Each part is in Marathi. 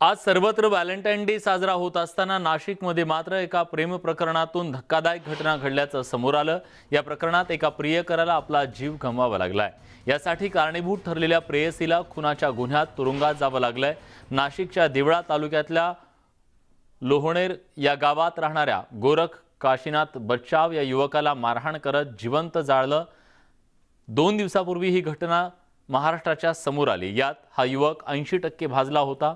आज सर्वत्र व्हॅलेंटाईन डे साजरा होत असताना नाशिकमध्ये मात्र एका प्रेम प्रकरणातून धक्कादायक घटना घडल्याचं समोर आलं. या प्रकरणात एका प्रियकराला आपला जीव गमवावा लागलाय. यासाठी कारणीभूत ठरलेल्या प्रेयसीला खुनाच्या गुन्ह्यात तुरुंगात जावं लागलंय. नाशिकच्या देवळा तालुक्यातल्या लोहणेर या गावात राहणाऱ्या गोरख काशीनाथ बच्चाव या युवकाला मारहाण करत जिवंत जाळलं. दोन दिवसापूर्वी ही घटना महाराष्ट्राच्या समोर आली. यात हा युवक ऐंशी टक्के भाजला होता.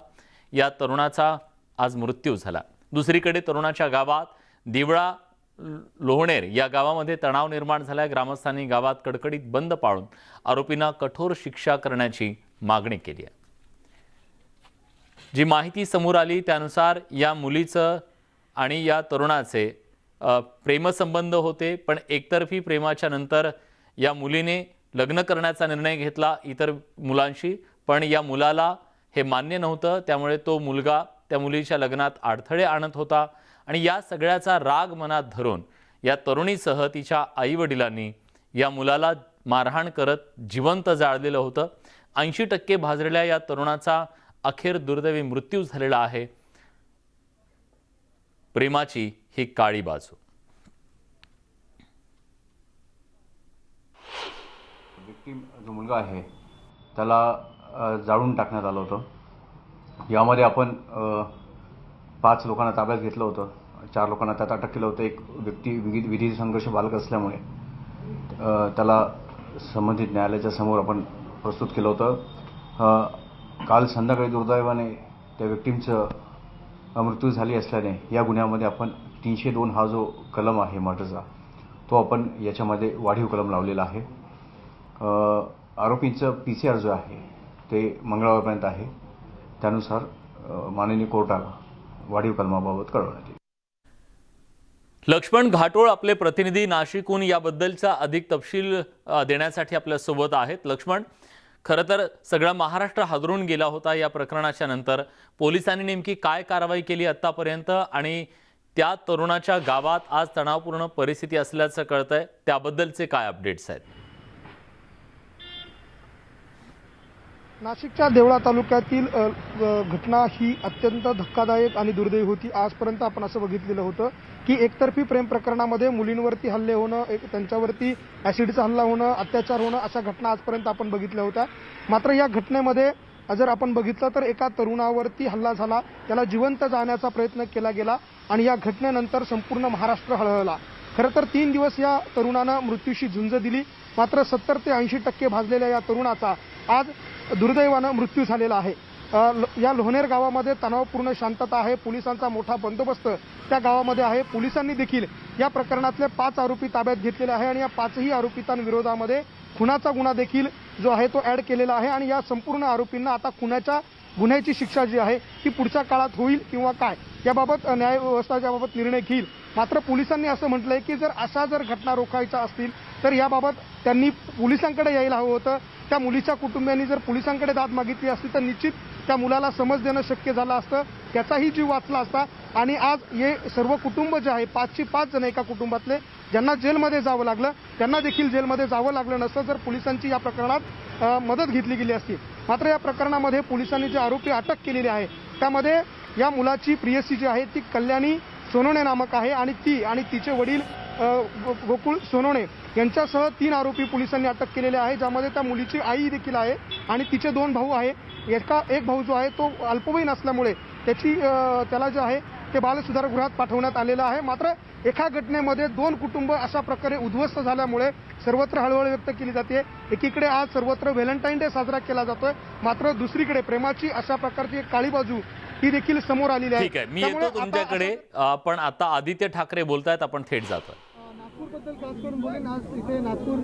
या तरुणाचा आज मृत्यू झाला. दुसरीकडे तरुणाच्या गावात दिवळा लोहणेर या गावामध्ये तणाव निर्माण झाल्या. ग्रामस्थांनी गावात कडकडीत बंद पाळून आरोपींना कठोर शिक्षा करण्याची मागणी केली आहे. जी माहिती समोर आली त्यानुसार या मुलीचं आणि या तरुणाचे प्रेमसंबंध होते पण एकतर्फी प्रेमाच्या नंतर या मुलीने लग्न करण्याचा निर्णय घेतला इतर मुलांशी पण या मुलाला हे मान्य नव्हतं. त्यामुळे तो मुलगा त्या मुलीच्या लग्नात अडथळे आणत होता. आणि या सगळ्याचा राग मनात धरून या तरुणीसह तिच्या आईवडिलांनी या मुलाला मारहाण करत जिवंत जाळलेलं होतं. ऐंशी टक्के भाजलेल्या या तरुणाचा अखेर दुर्दैवी मृत्यू झालेला आहे. प्रेमाची ही काळी बाजू. विक्टीम जो मुलगा आहे त्याला जाळून टाकण्यात आलं होतं. यामध्ये आपण पाच लोकांना ताब्यात घेतलं होतं. चार लोकांना त्यात अटक केलं होतं. एक व्यक्ती विधी विधी संघर्ष बालक असल्यामुळे त्याला संबंधित न्यायालयाच्या समोर आपण प्रस्तुत केलं होतं. काल संध्याकाळी दुर्दैवाने त्या व्यक्तींचं मृत्यू झाली असल्याने या गुन्ह्यामध्ये आपण तीनशे दोन हा जो कलम आहे मर्डरचा तो आपण याच्यामध्ये वाढीव कलम लावलेला आहे. आरोपींचं पी सी आर जो आहे ते मंगळवारपर्यंत आहे. त्यानुसार माननीय कोर्टाला वाढीव कलमाबाबत कळवण्यात येईल. लक्ष्मण घाटोळ आपले प्रतिनिधी नाशिकहून याबद्दलचा अधिक तपशील देण्यासाठी आपल्यासोबत आहेत. लक्ष्मण खरं तर सगळा महाराष्ट्र हादरून गेला होता या प्रकरणाच्या नंतर. पोलिसांनी नेमकी काय कारवाई केली आत्तापर्यंत आणि त्या तरुणाच्या गावात आज तणावपूर्ण परिस्थिती असल्याचं कळतंय. त्याबद्दलचे काय अपडेट्स आहेत? नाशिकच्या देवळा तालुक्यातील घटना ही अत्यंत धक्कादायक आणि दुर्दैवी होती. आजपर्यंत आपण असं बघितलेलं होतं की एकतर्फी प्रेम प्रकरणामध्ये मुलींवरती हल्ले होणं एक त्यांच्यावरती ॲसिडचा हल्ला होणं अत्याचार होणं अशा घटना आजपर्यंत आपण बघितल्या होत्या. मात्र या घटनेमध्ये जर आपण बघितलं तर एका तरुणावरती हल्ला झाला. त्याला जिवंत जाण्याचा प्रयत्न केला गेला आणि या घटनेनंतर संपूर्ण महाराष्ट्र हळहळला. खरं तर तीन दिवस या तरुणानं मृत्यूशी झुंज दिली. मात्र सत्तर ते ऐंशी टक्के भाजलेल्या या तरुणाचा आज दुर्दैवानं मृत्यू झालेला आहे. ल- या लोहनेर गावामध्ये तणावपूर्ण शांतता आहे. पोलिसांचा मोठा बंदोबस्त त्या गावामध्ये आहे. पोलिसांनी देखील या प्रकरणातले पाच आरोपी ताब्यात घेतलेले आहे आणि या पाचही आरोपितांविरोधामध्ये खुनाचा गुन्हा देखील जो आहे तो ऍड केलेला आहे आणि या संपूर्ण आरोपींना आता खुनाच्या गुन्ह्याची शिक्षा जी आहे ती पुढच्या काळात होईल किंवा काय याबाबत न्याय व्यवस्था निर्णय घेईल मात्र पोलिसांनी असं म्हटलंय की जर अशा जर घटना रोखायच्या असतील तर याबाबत त्यांनी पोलिसांकडे यायला हवं होतं. त्या मुलीच्या कुटुंबियांनी जर पोलिसांकडे दाद मागितली असती तर निश्चित त्या मुलाला समज देणं शक्य झालं असतं. त्याचाही जीव वाचला असता. आणि आज हे सर्व कुटुंब जे आहे पाचशे पाच जण एका कुटुंबातले ज्यांना जेलमध्ये जावं लागलं त्यांना देखील जेलमध्ये जावं लागलं नसतं जर पोलिसांची या प्रकरणात मदत घेतली गेली असती. मात्र या प्रकरणामध्ये पोलिसांनी जे आरोपी अटक केलेले आहे त्यामध्ये या मुलाची प्रियसी जी आहे ती कल्याणी सोनवणे नामक आहे आणि ती आणि तिचे वडील गो- गोकुळ सोनवणे यांच्यासह तीन आरोपी पोलिसांनी अटक केलेले आहे ज्यामध्ये त्या मुलीची आई देखील आहे आणि तिचे दोन भाऊ आहे. एका एक भाऊ जो आहे तो अल्पवयीन असल्यामुळे त्याची त्याला जे आहे ते बालसुधारगृहात पाठवण्यात आलेलं आहे. मात्र एका घटनेमध्ये दोन कुटुंब अशा प्रकारे उद्ध्वस्त झाल्यामुळे सर्वत्र हळहळ व्यक्त केली जाते. एकीकडे आज सर्वत्र व्हॅलेंटाईन डे साजरा केला जातोय. मात्र दुसरीकडे प्रेमाची अशा प्रकारची एक काळी बाजू ही देखील समोर आलेली आहे. ठीक आहे मी येतो तुमच्याकडे. पण आता आदित्य ठाकरे बोलतायत आपण थेट जातोय. नागपूरबद्दल खास करून बोलेन आज इथे नागपूर